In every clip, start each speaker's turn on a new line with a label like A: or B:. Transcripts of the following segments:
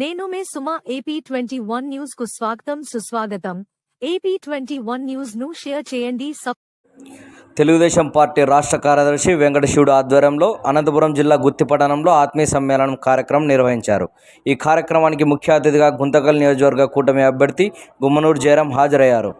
A: నేను మే Suma AP twenty one న్యూస్కు స్వాగతం సుస్వాగతం. ఏపీ ట్వంటీ వన్ న్యూస్ను షేర్ చేయండి.
B: తెలుగుదేశం పార్టీ రాష్ట్ర కార్యదర్శి వెంకటశివుడు ఆధ్వర్యంలో అనంతపురం జిల్లా గుత్తి పట్టణంలో ఆత్మీయ సమ్మేళనం కార్యక్రమం నిర్వహించారు. ఈ కార్యక్రమానికి ముఖ్య అతిథిగా గుంతకల్ నియోజకవర్గ కూటమి అభ్యర్థి గుమ్మనూరు జయరాం హాజరయ్యారు.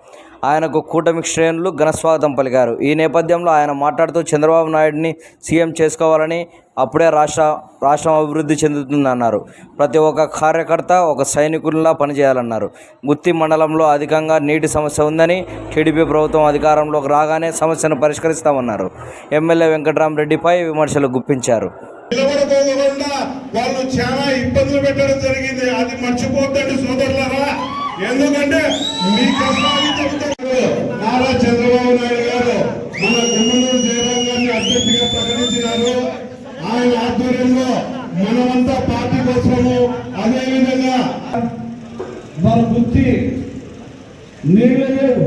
B: ఆయనకు కూటమి శ్రేణులు ఘనస్వాగతం పలికారు. ఈ నేపథ్యంలో ఆయన మాట్లాడుతూ చంద్రబాబు నాయుడిని సీఎం చేసుకోవాలని అప్పుడే రాష్ట్ర రాష్ట్రం అభివృద్ధి చెందుతుందన్నారు ప్రతి ఒక్క కార్యకర్త ఒక సైనికుల్లా పనిచేయాలన్నారు. గుత్తి మండలంలో అధికంగా నీటి సమస్య ఉందని టీడీపీ ప్రభుత్వం అధికారంలోకి రాగానే సమస్యను పరిష్కరిస్తామన్నారు. ఎమ్మెల్యే వెంకటరామరెడ్డిపై విమర్శలు గుప్పించారు.
C: వాళ్ళు చాలా ఇబ్బందులు పెట్టడం జరిగింది. అది మర్చిపోద్దండి సోదరులారా. ఎందుకంటే మీ కష్టాలు చెబుతారు నారా చంద్రబాబు నాయుడు గారు మన గుమ్మనూరు జయరాం గారిని అభ్యర్థిగా ప్రకటించినారు ఆయన ఆధ్వర్యంలో మనమంతా పార్టీ అదే విధంగా
D: మన బుద్ధి నీళ్ళు లేవు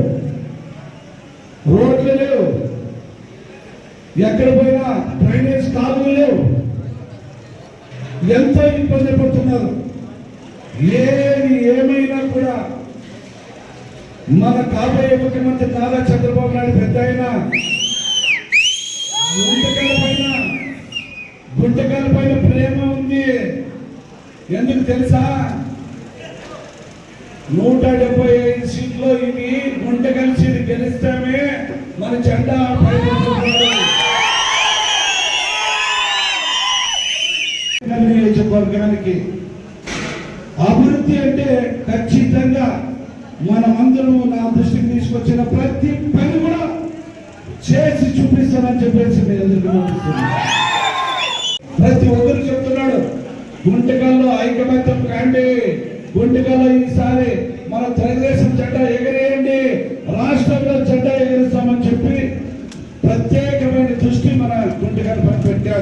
D: రోడ్లు లేవు ఎక్కడ పోయినా డ్రైనేజ్ కాలువలు లేవు. ఎంతో ఇబ్బంది పడుతున్నారు. ఏది ఏమైనా కూడా మన కాబోయే ముఖ్యమంత్రి నారా చంద్రబాబు నాయుడు పెద్ద అయినా గుంటకాల పైన గుంటకాల పైన ప్రేమ ఉంది. ఎందుకు తెలుసా? నూట డెబ్బై ఐదు సీట్లు ఇవి గుంట కలిసి గెలిస్తామే మన జెండా నియోజకవర్గానికి అభివృద్ధి అంటే ఖచ్చితంగా మనమందరం నా దృష్టికి తీసుకొచ్చిన ప్రతి పని కూడా చేసి చూపిస్తానని చెప్పేసి నేను ఎదురు ప్రతి ఒక్కరు చెప్తున్నాడు గుంటకల్లో ఐకమత్యం కాండి గుంటకల్లో ఈసారి మన తెలుగుదేశం జెండా ఎగరేయండి రాష్ట్రంలో జెండా ఎగరేస్తామని చెప్పి ప్రత్యేకమైన దృష్టి మన గుంటకల్ పని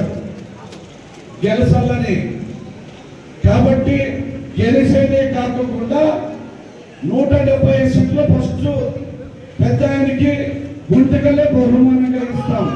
D: గెలసల్లని కాబట్టి గెలిసేదే కాకుండా నూట డెబ్బై సీట్లు ఫస్ట్ పెద్ద ఆయనకి గుంటకల్లే బహుమానంగా ఇస్తాం.